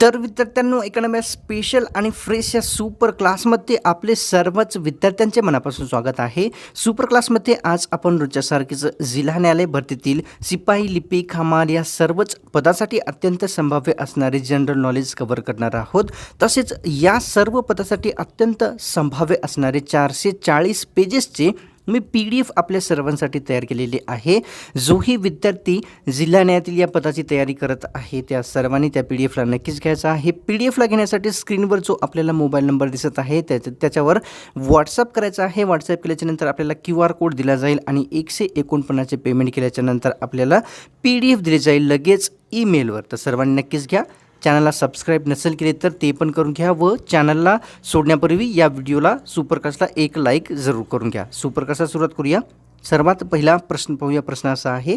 तर विद्यार्थ्यांनो एकानव्या स्पेशल आणि फ्रेश या सुपर क्लासमध्ये आपले सर्वच विद्यार्थ्यांचे मनापासून स्वागत आहे. सुपर क्लासमध्ये आज आपण रोजच्यासारखीच जिल्हा न्यायालय भरतीतील सिपाही लिपी खामार या सर्वच पदासाठी अत्यंत संभाव्य असणारे जनरल नॉलेज कव्हर करणार आहोत. तसेच या सर्व पदासाठी अत्यंत संभाव्य असणारे चारशे चाळीस पेजेसचे मी पी डी एफ आपल्या सर्वांसाठी तयार केलेली आहे. जोही विद्यार्थी जिल्हा न्यायालयातील या पदाची तयारी करत आहे. त्या सर्वांनी त्या पी डी एफला नक्कीच घ्यायचा आहे. पी डी एफला घेण्यासाठी स्क्रीनवर जो आपल्याला मोबाईल नंबर दिसत आहे त्याच्या त्याच्यावर व्हॉट्सअप करायचा आहे. व्हॉट्सअप केल्याच्यानंतर आपल्याला क्यू आर कोड दिला जाईल आणि एकशे एकोणपन्नासचे पेमेंट केल्याच्यानंतर आपल्याला पी डी एफ दिली जाईल लगेच ईमेलवर. तर सर्वांनी नक्कीच घ्या. चॅनलला सबस्क्राईब नसेल केले तर ते पण करून घ्या व चॅनलला सोडण्यापूर्वी या व्हिडिओला सुपरकास्टला एक लाईक जरूर करून घ्या. सुपरकास्टला सुरुवात करूया. सर्वात पहिला प्रश्न पाहूया. प्रश्न असा आहे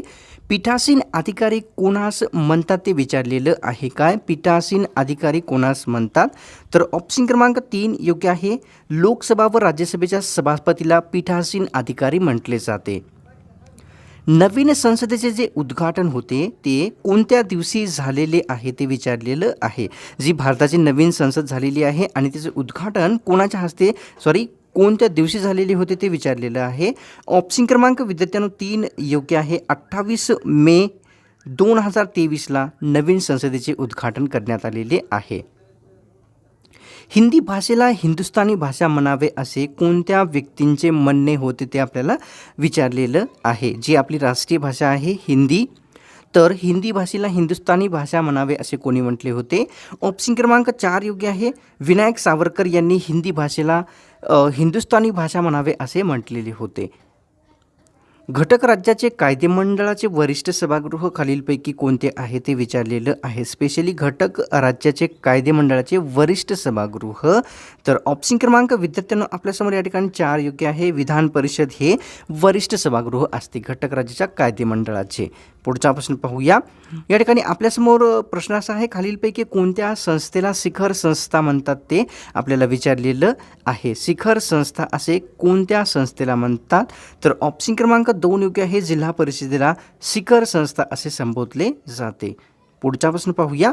पीठासीन अधिकारी कोणास म्हणतात ते विचारलेलं आहे काय? पीठासीन अधिकारी कोणास म्हणतात? तर ऑप्शन क्रमांक तीन योग्य आहे. लोकसभा व राज्यसभेच्या सभापतीला पीठासीन अधिकारी म्हटले जाते. नवीन संसदेचे जे उद्घाटन होते ते कोणत्या दिवशी झालेले आहे ते विचारलेलं आहे. जी भारताची नवीन संसद झालेली आहे आणि त्याचं उद्घाटन कोणाच्या हस्ते सॉरी कोणत्या दिवशी झालेले होते ते विचारलेलं आहे. ऑप्शन क्रमांक विद्यार्थ्यांनो तीन योग्य आहे. अठ्ठावीस मे दोन हजार तेवीसला नवीन संसदेचे उद्घाटन करण्यात आलेले आहे. हिंदी भाषेला हिंदुस्थानी भाषा म्हणावे असे कोणत्या व्यक्तींचे म्हणणे होते ते आपल्याला विचारलेलं आहे? जी आपली राष्ट्रीय भाषा आहे हिंदी तर हिंदी भाषेला हिंदुस्थानी भाषा म्हणावे असे कोणी म्हटले होते? ऑप्शन क्रमांक चार योग्य आहे. विनायक सावरकर यांनी हिंदी भाषेला हिंदुस्थानी भाषा म्हणावे असे म्हटलेले होते. घटक राज्याचे कायदेमंडळाचे वरिष्ठ सभागृह खालीलपैकी कोणते आहे ते विचारलेलं आहे. स्पेशली घटक राज्याचे कायदेमंडळाचे वरिष्ठ सभागृह. तर ऑप्शन क्रमांक विद्यार्थ्यांना आपल्यासमोर या ठिकाणी चार योग्य आहे. विधान परिषद हे वरिष्ठ सभागृह असते घटक राज्याच्या कायदेमंडळाचे पुढचा प्रश्न पाहूया. या ठिकाणी आपल्यासमोर प्रश्न असा आहे खालीलपैकी कोणत्या संस्थेला शिखर संस्था म्हणतात ते आपल्याला विचारलेलं आहे. शिखर संस्था असे कोणत्या संस्थेला म्हणतात? तर ऑप्शन क्रमांक दोन योग्य आहे. जिल्हा परिषदेला शिखर संस्था असे संबोधले जाते. पुढचा प्रश्न पाहूया.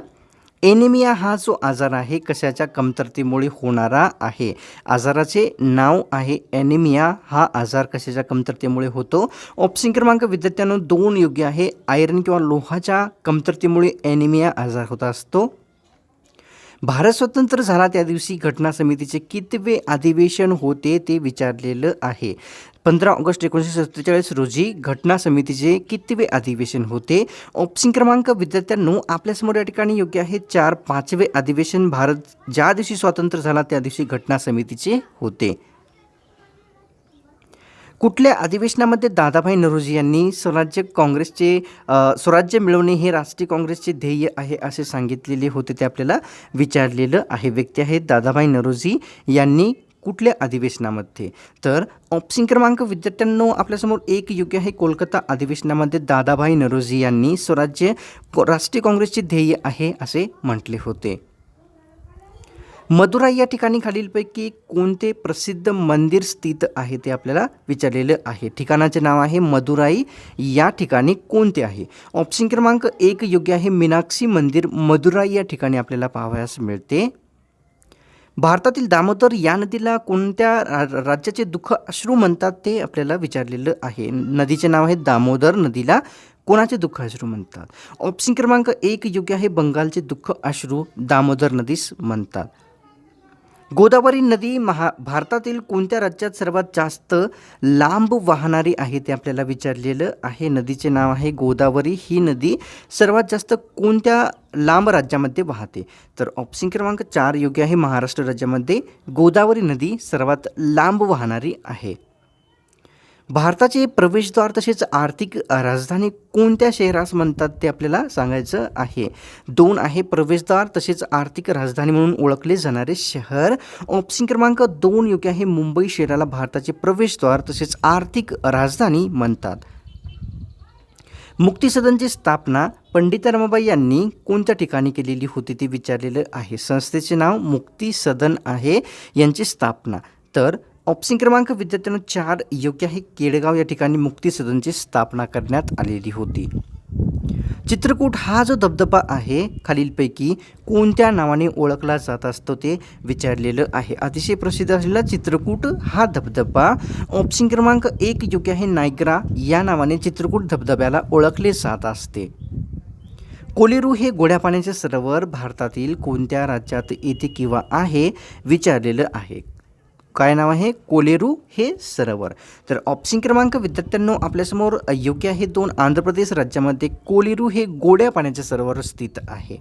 एनिमिया हा जो आजार आहे कशाच्या कमतरतेमुळे होणारा आहे? आजाराचे नाव आहे एनिमिया. हा आजार कशाच्या कमतरतेमुळे होतो? ऑप्शन क्रमांक विद्यार्थ्यांना दोन योग्य आहे. आयरन किंवा लोहाच्या कमतरतेमुळे एनिमिया आजार होत असतो. भारत स्वतंत्र झाला त्या दिवशी घटना समितीचे कितवे अधिवेशन होते ते विचारलेलं आहे. पंधरा ऑगस्ट एकोणीसशे सत्तेचाळीस रोजी घटना समितीचे कितवे अधिवेशन होते? ऑप्शन क्रमांक विद्यार्थ्यांनो आपल्यासमोर या ठिकाणी योग्य आहे. चार पाचवे अधिवेशन भारत ज्या दिवशी स्वातंत्र्य झाला त्या दिवशी घटना समितीचे होते. कुठल्या अधिवेशनामध्ये दादाभाई नरोजी यांनी स्वराज्य काँग्रेसचे स्वराज्य मिळवणे हे राष्ट्रीय काँग्रेसचे ध्येय आहे असे सांगितलेले होते ते आपल्याला विचारलेलं आहे. व्यक्ती आहेत दादाभाई नरोजी यांनी कुठल्या अधिवेशनामध्ये? तर ऑप्शन क्रमांक विद्यार्थ्यांनो आपल्यासमोर एक योग्य आहे. कोलकाता अधिवेशनामध्ये दादाभाई नरोजी यांनी स्वराज्य राष्ट्रीय काँग्रेसचे ध्येय आहे असे म्हटले होते. मदुराई या ठिकाणी खालीलपैकी कोणते प्रसिद्ध मंदिर स्थित आहे ते आपल्याला विचारलेलं आहे. ठिकाणाचे नाव आहे मदुराई. या ठिकाणी कोणते आहे? ऑप्शन क्रमांक एक योग्य आहे मीनाक्षी मंदिर. मदुराई या ठिकाणी आपल्याला पाहावयास मिळते. भारतातील दामोदर या नदीला कोणत्या रा- राज्याचे दुःख अश्रू म्हणतात ते आपल्याला विचारलेलं आहे. नदीचे नाव आहे दामोदर नदीला कोणाचे दुःख अश्रू म्हणतात? ऑप्शन क्रमांक एक योग्य आहे बंगालचे दुःख अश्रू दामोदर नदीस म्हणतात. गोदावरी नदी महा भारतातील कोणत्या राज्यात सर्वात जास्त लांब वाहणारी आहे ते आपल्याला विचारलेलं आहे. नदीचे नाव आहे गोदावरी. ही नदी सर्वात जास्त कोणत्या लांब राज्यामध्ये वाहते? तर ऑप्शन क्रमांक चार योग्य आहे. महाराष्ट्र राज्यामध्ये गोदावरी नदी सर्वात लांब वाहणारी आहे. भारताचे प्रवेशद्वार तसेच आर्थिक राजधानी कोणत्या शहरास म्हणतात ते आपल्याला सांगायचं आहे? दोन आहे प्रवेशद्वार तसेच आर्थिक राजधानी म्हणून ओळखले जाणारे शहर. ऑप्शन क्रमांक दोन योग्य आहे मुंबई शहराला भारताचे प्रवेशद्वार तसेच आर्थिक राजधानी म्हणतात. मुक्ती सदनची स्थापना पंडित रमाबाई यांनी कोणत्या ठिकाणी केलेली होती ते विचारलेलं आहे. संस्थेचे नाव मुक्ती सदन आहे यांची स्थापना. तर ऑप्शन क्रमांक विद्यार्थ्यांना चार योग्य आहे. केडगाव या ठिकाणी मुक्ती सदनची स्थापना करण्यात आलेली होती. चित्रकूट हा जो धबधबा आहे खालीलपैकी कोणत्या नावाने ओळखला जात असतो ते विचारलेलं आहे. अतिशय प्रसिद्ध असलेला चित्रकूट हा धबधबा ऑप्शन क्रमांक एक योग्य आहे. नायग्रा या नावाने चित्रकूट धबधब्याला ओळखले जात असते. कोलेरू हे गोड्या पाण्याचे सरोवर भारतातील कोणत्या राज्यात येते किंवा आहे विचारलेलं आहे. काय नाव आहे? कोलेरू हे सरोवर. तर ऑप्शन क्रमांक विद्यार्थ्यांनो आपल्यासमोर योग्य आहे दोन. आंध्र प्रदेश राज्यामध्ये कोलेरू हे गोड्या पाण्याचे सरोवर स्थित आहे.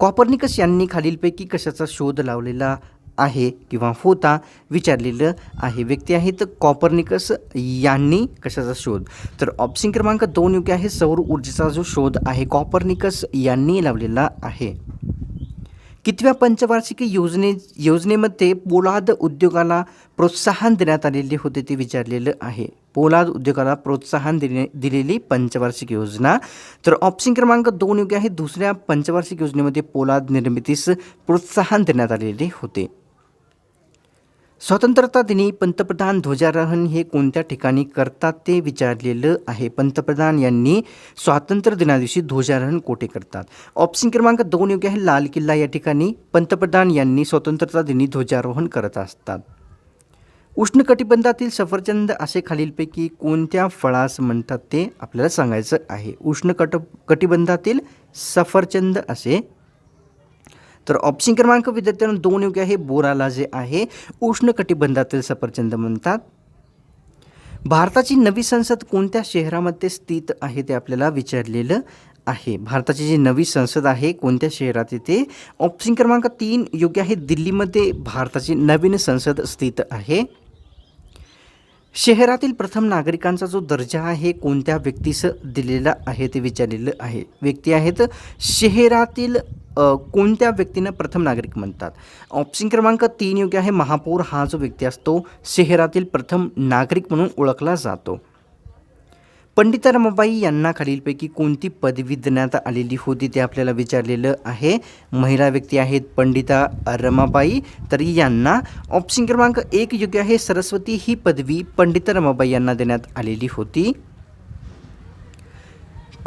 कॉपर्निकस यांनी खालीलपैकी कशाचा शोध लावलेला आहे किंवा होता विचारलेलं आहे. व्यक्ती आहेत कॉपर्निकस यांनी कशाचा शोध? तर ऑप्शन क्रमांक दोन योग्य आहे. सौर ऊर्जेचा जो शोध आहे कॉपर्निकस यांनी लावलेला आहे. कितव्या पंचवार्षिक योजने योजनेमध्ये पोलाद उद्योगाला प्रोत्साहन देण्यात आलेले होते ते विचारलेलं आहे. पोलाद उद्योगाला प्रोत्साहन देणे दिलेली पंचवार्षिक योजना. तर ऑप्शन क्रमांक दोन योग्य आहे. दुसऱ्या पंचवार्षिक योजनेमध्ये पोलाद निर्मितीस प्रोत्साहन देण्यात आलेले होते. स्वतंत्रता दिनी पंतप्रधान ध्वजारोहण हे कोणत्या ठिकाणी करतात ते विचारलेलं आहे. पंतप्रधान यांनी स्वातंत्र्य दिनादिवशी ध्वजारोहण कोठे करतात? ऑप्शन क्रमांक दोन योग्य आहे. लाल किल्ला या ठिकाणी पंतप्रधान यांनी स्वतंत्रता दिनी ध्वजारोहण करत असतात. उष्णकटिबंधातील सफरचंद असे खालीलपैकी कोणत्या फळास म्हणतात ते आपल्याला सांगायचं आहे. उष्ण कट कटिबंधातील सफरचंद असे तर ऑप्शन क्रमांक विद्यार्थ्यांना दोन योग्य आहे. बोराला जे आहे उष्णकटिबंधातील सफरचंद म्हणतात. भारताची नवी संसद कोणत्या शहरामध्ये स्थित आहे ते आपल्याला विचारलेलं आहे. भारताची जी नवी संसद आहे कोणत्या शहरात येते? ऑप्शन क्रमांक तीन योग्य आहे. दिल्लीमध्ये भारताची नवीन संसद स्थित आहे. शहरातील प्रथम नागरिकांचा जो दर्जा आहे कोणत्या व्यक्तीस दिलेला आहे ते विचारलेलं आहे. व्यक्ती आहेत शहरातील कोणत्या व्यक्तीनं प्रथम नागरिक म्हणतात? ऑप्शन क्रमांक तीन योग्य आहे. महापौर हा जो व्यक्ती असतो शहरातील प्रथम नागरिक म्हणून ओळखला जातो. पंडित रमाबाई यांना खालीलपैकी कोणती पदवी देण्यात आलेली होती ते आपल्याला विचारलेलं आहे. महिला व्यक्ती आहेत पंडिता रमाबाई. तर यांना ऑप्शन क्रमांक एक योग्य आहे. सरस्वती ही पदवी पंडिता रमाबाई यांना देण्यात आलेली होती.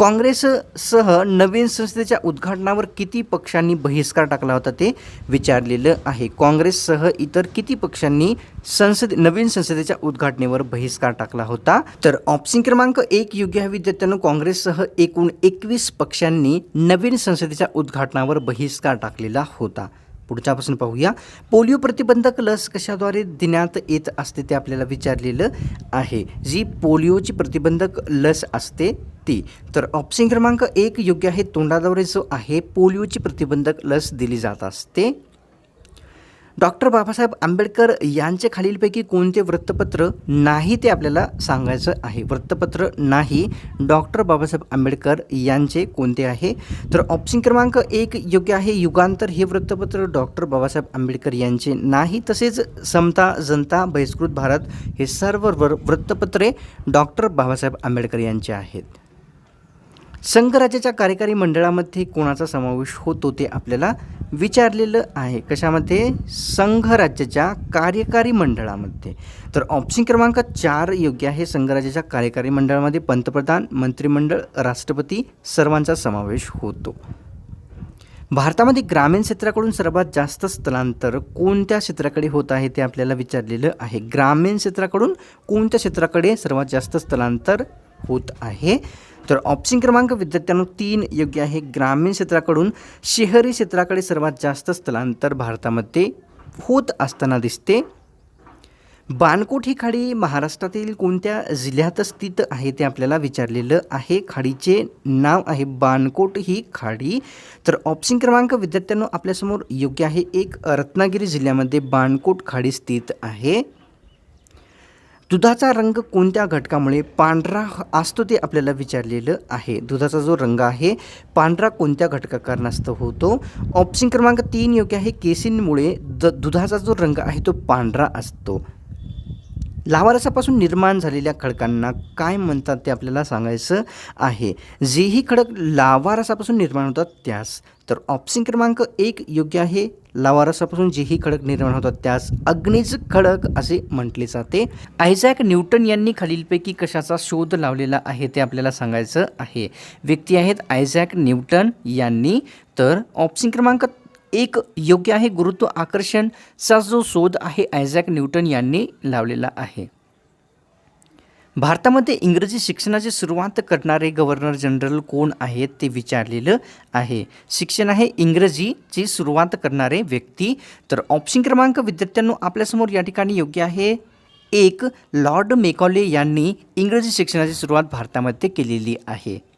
काँग्रेससह नवीन संसदेच्या उद्घाटनावर किती पक्षांनी बहिष्कार टाकला होता ते विचारलेलं आहे. काँग्रेससह इतर किती पक्षांनी संसद नवीन संसदेच्या उद्घाटनेवर बहिष्कार टाकला होता? तर ऑप्शन क्रमांक एक योग्य आहे विद्यार्थ्यांनो. काँग्रेससह एकूण एकवीस पक्षांनी नवीन संसदेच्या उद्घाटनावर बहिष्कार टाकलेला होता. पुढच्यापासून पाहूया. पोलिओ प्रतिबंधक लस कशाद्वारे देण्यात येत असते ते आपल्याला विचारलेलं आहे. जी पोलिओची प्रतिबंधक लस असते ती तर ऑप्शन क्रमांक एक योग्य आहे तोंडाद्वारे जो आहे पोलिओची प्रतिबंधक लस दिली जात असते. डॉक्टर बाबासाहेब आंबेडकर यांचे खालीलपैकी कोणते वृत्तपत्र नाही ते आपल्याला सांगायचं आहे. वृत्तपत्र नाही डॉक्टर बाबासाहेब आंबेडकर यांचे कोणते आहे? तर ऑप्शन क्रमांक एक योग्य आहे युगांतर हे वृत्तपत्र डॉक्टर बाबासाहेब आंबेडकर यांचे नाही. तसेच समता जनता बहिष्कृत भारत हे सर्व वृत्तपत्रे डॉक्टर बाबासाहेब आंबेडकर यांचे आहेत. संघराज्याच्या कार्यकारी मंडळामध्ये कोणाचा समावेश होतो ते आपल्याला विचारलेलं आहे. कशामध्ये? संघराज्याच्या कार्यकारी मंडळामध्ये. तर ऑप्शन क्रमांक चार योग्य आहे. संघराज्याच्या कार्यकारी मंडळामध्ये पंतप्रधान मंत्रिमंडळ राष्ट्रपती सर्वांचा समावेश होतो. भारतामध्ये ग्रामीण क्षेत्राकडून सर्वात जास्त स्थलांतर कोणत्या क्षेत्राकडे होत आहे ते आपल्याला विचारलेलं आहे. ग्रामीण क्षेत्राकडून कोणत्या क्षेत्राकडे सर्वात जास्त स्थलांतर होत आहे? तर ऑप्शन क्रमांक विद्यार्थ्यांनो तीन योग्य आहे. ग्रामीण क्षेत्राकडून शहरी क्षेत्राकडे सर्वात जास्त स्थलांतर भारतामध्ये होत असताना दिसते. बाणकोट ही खाडी महाराष्ट्रातील कोणत्या जिल्ह्यात स्थित आहे ते आपल्याला विचारलेलं आहे. खाडीचे नाव आहे बाणकोट ही खाडी. तर ऑप्शन क्रमांक विद्यार्थ्यांनो आपल्यासमोर योग्य आहे. एक रत्नागिरी जिल्ह्यामध्ये बाणकोट खाडी स्थित आहे. दुधाचा रंग कोणत्या घटकामुळे पांढरा असतो ते आपल्याला विचारलेलं आहे. दुधाचा जो रंग आहे पांढरा कोणत्या घटका कारणास्तव होतो? ऑप्शन क्रमांक तीन योग्य आहे. केसींमुळे द दुधाचा जो रंग आहे तो पांढरा असतो. लावारसापासून निर्माण झालेल्या खडकांना काय म्हणतात ते आपल्याला सांगायचं आहे. जेही खडक लावारसापासून निर्माण होतात त्यास तर ऑप्शन क्रमांक एक योग्य आहे. लावारसापासून जेही खडक निर्माण होतात त्यास अग्निज खडक असे म्हटले जाते. आयझॅक न्यूटन यांनी खालीलपैकी कशाचा शोध लावलेला आहे ते आपल्याला सांगायचं आहे. व्यक्ती आहेत आयझॅक न्यूटन यांनी तर ऑप्शन क्रमांक एक योग्य आहे गुरुत्व आकर्षणचा जो शोध आहे आयझॅक न्यूटन यांनी लावलेला आहे. भारतामध्ये इंग्रजी शिक्षणाची सुरुवात करणारे गव्हर्नर जनरल कोण आहेत ते विचारलेलं आहे. शिक्षण आहे इंग्रजीची सुरुवात करणारे व्यक्ती. तर ऑप्शन क्रमांक विद्यार्थ्यांनो आपल्यासमोर या ठिकाणी योग्य आहे. एक लॉर्ड मेकॉले यांनी इंग्रजी शिक्षणाची सुरुवात भारतामध्ये केलेली आहे.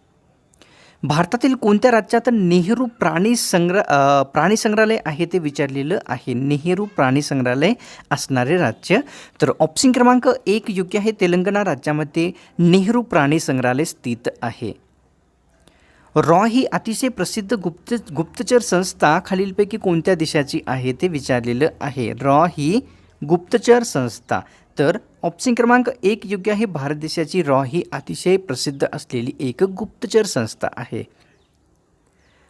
भारतातील कोणत्या राज्यात नेहरू प्राणी संग्रह प्राणी संग्रहालय आहे ते विचारलेलं आहे. नेहरू प्राणी संग्रहालय असणारे राज्य. तर ऑप्शन क्रमांक एक योग्य आहे. तेलंगणा राज्यामध्ये नेहरू प्राणी संग्रहालय स्थित आहे. रॉ ही अतिशय प्रसिद्ध गुप्त गुप्तचर संस्था खालीलपैकी कोणत्या देशाची आहे ते विचारलेलं आहे. रॉ ही गुप्तचर संस्था. तर ऑप्शन क्रमांक एक योग्य आहे. भारत देशाची रॉ ही अतिशय प्रसिद्ध असलेली एक गुप्तचर संस्था आहे.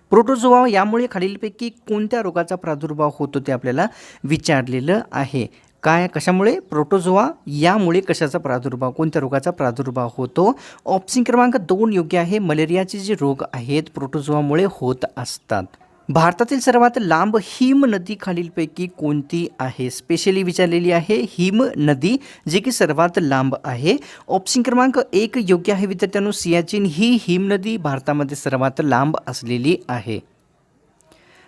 प्रोटोझोआ यामुळे खालीलपैकी कोणत्या रोगाचा प्रादुर्भाव होतो ते आपल्याला विचारलेलं आहे. काय कशामुळे? प्रोटोझोआ यामुळे कशाचा प्रादुर्भाव कोणत्या रोगाचा प्रादुर्भाव होतो? ऑप्शन क्रमांक दोन योग्य आहे. मलेरियाचे जे रोग आहेत प्रोटोझोआमुळे होत असतात. भारतातील सर्वात लांब हिम नदी खालीलपैकी कोणती आहे? स्पेशली विचारलेली आहे हिम नदी जी की सर्वात लांब आहे. ऑप्शन क्रमांक एक योग्य आहे विद्यार्थ्यांनो. सियाचीन ही हिम नदी भारतामध्ये सर्वात लांब असलेली आहे.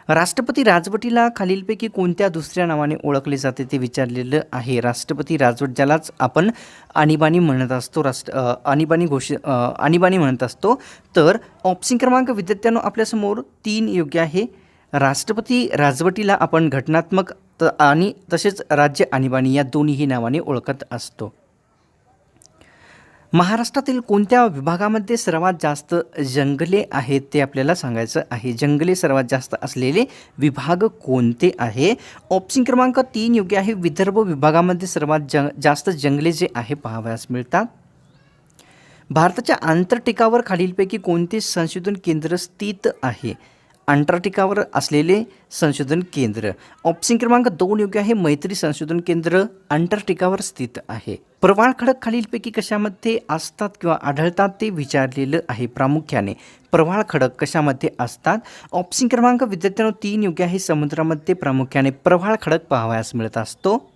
राष्ट्रपती राजवटीला खालीलपैकी कोणत्या दुसऱ्या नावाने ओळखले जाते ते विचारलेलं आहे. राष्ट्रपती राजवट ज्यालाच आपण आणीबाणी म्हणत असतो राष्ट्र आणीबाणी घोषित आणीबाणी म्हणत असतो तर ऑप्शन क्रमांक विद्यार्थ्यांनो आपल्यासमोर तीन योग्य आहे. राष्ट्रपती राजवटीला आपण घटनात्मक त आणि तसेच राज्य आणीबाणी या दोन्हीही नावाने ओळखत असतो. महाराष्ट्रातील कोणत्या विभागामध्ये सर्वात जास्त जंगले आहेत ते आपल्याला सांगायचं आहे? जंगले सर्वात जास्त असलेले विभाग कोणते आहे? ऑप्शन क्रमांक तीन योग्य आहे. विदर्भ विभागामध्ये सर्वात जंग जास्त जंगले जे आहे पाहावयास मिळतात. भारताच्या आंतरटिकावर खालीलपैकी कोणते संशोधन केंद्र स्थित आहे? अंटार्क्टिकावर असलेले संशोधन केंद्र. ऑप्शन क्रमांक दोन योग्य आहे. मैत्री संशोधन केंद्र अंटार्क्टिकावर स्थित आहे. प्रवाळ खडक खालीलपैकी कशामध्ये असतात किंवा आढळतात ते विचारलेलं आहे प्रामुख्याने. प्रवाळ खडक कशामध्ये असतात? ऑप्शन क्रमांक विद्यार्थ्यांनो तीन योग्य आहे. समुद्रामध्ये प्रामुख्याने प्रवाळ खडक पाहावयास मिळत असतो.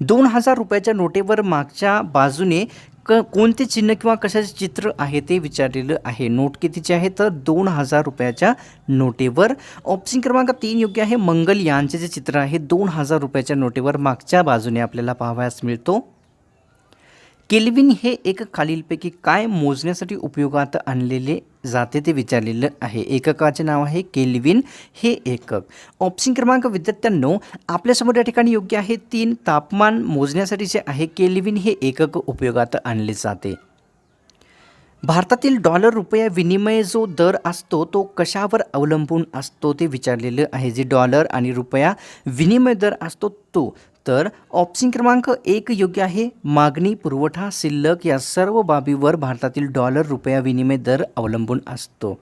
दोन हजार रुपयाच्या नोटेवर मागच्या बाजूने क कोणते चिन्ह किंवा कशाचे चित्र आहे ते विचारलेलं आहे. नोट कितीचे आहे? तर दोन हजार रुपयाच्या नोटेवर. ऑप्शन क्रमांक तीन योग्य आहे. मंगलयानचे जे चित्र आहे दोन हजार रुपयाच्या नोटेवर मागच्या बाजूने आपल्याला पाहावयास मिळतो. केल्विन हे एक खालीलपैकी काय मोजण्यासाठी उपयोगात आणलेले जाते ते विचारलेलं आहे. एककाचे नाव आहे केल्विन. हे एकक. ऑप्शन क्रमांक विद्यार्थ्यांनो आपल्यासमोर या ठिकाणी योग्य आहे. तीन तापमान मोजण्यासाठी जे आहे. केल्विन हे एकक उपयोगात आणले जाते. भारतातील डॉलर रुपया विनिमय जो दर असतो तो कशावर अवलंबून असतो ते विचारलेलं आहे. जे डॉलर आणि रुपया विनिमय दर असतो तो तर ऑप्शन क्रमांक एक योग्य आहे. मागणी पुरवठा शिल्लक या सर्व बाबीवर भारतातील डॉलर रुपया विनिमय दर अवलंबून असतो.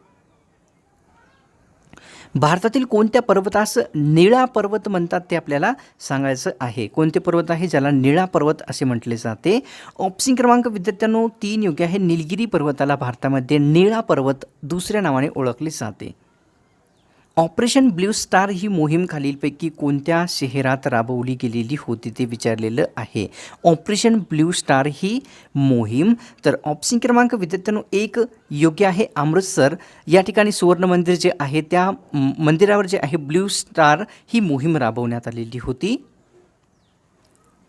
भारतातील कोणत्या पर्वतास निळा पर्वत म्हणतात ते आपल्याला सांगायचं आहे. कोणते पर्वत आहे? ज्याला निळा पर्वत असे म्हटले जाते. ऑप्शन क्रमांक विद्यार्थ्यांनो तीन योग्य आहे. निलगिरी पर्वताला भारतामध्ये निळा पर्वत दुसऱ्या नावाने ओळखले जाते. ऑपरेशन ब्ल्यू स्टार ही मोहीम खालीलपैकी कोणत्या शहरात राबवली गेलेली होती ते विचारलेलं आहे. ऑपरेशन ब्ल्यू स्टार ही मोहीम तर ऑप्शन क्रमांक विद्यार्थ्यांनो एक योग्य आहे अमृतसर. या ठिकाणी सुवर्ण मंदिर जे आहे त्या मंदिरावर जे आहे ब्ल्यू स्टार ही मोहीम राबवण्यात आलेली होती.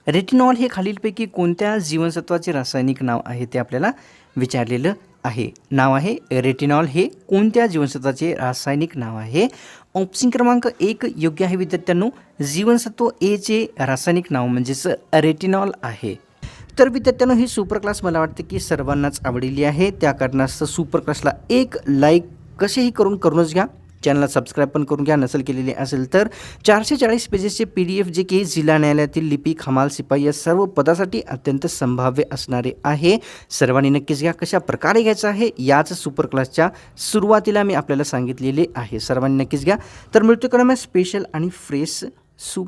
रेटिनॉल हे खालीलपैकी कोणत्या जीवनसत्वाचे रासायनिक नाव आहे ते आपल्याला विचारलेलं आहे. नाव आहे रेटिनॉल. हे कोणत्या जीवनसत्वाचे रासायनिक नाव आहे? ऑप्शन क्रमांक एक योग्य आहे विद्यार्थ्यांनो. जीवनसत्व एचे रासायनिक नाव म्हणजेच रेटिनॉल आहे. तर विद्यार्थ्यांनो ही सुपर क्लास मला वाटते की सर्वांनाच आवडलेली आहे. त्या कारणास्तव सुपर क्लासला एक लाईक कसेही करून करूनच घ्या. चॅनलला सबस्क्राईब पण करून घ्या. नसेल केलेली असेल तर चारशे चाळीस पेजेसचे पी डी एफ जे की जिल्हा न्यायालयातील लिपिक हमाल शिपाई या सर्व पदासाठी अत्यंत संभाव्य असणारे आहे. सर्वांनी नक्कीच घ्या. कशा प्रकारे घ्यायचं आहे? याच सुपर क्लासच्या सुरुवातीला मी आपल्याला सांगितलेले आहे. सर्वांनी नक्कीच घ्या. तर मृत्यूक्रम आहे स्पेशल आणि फ्रेश सु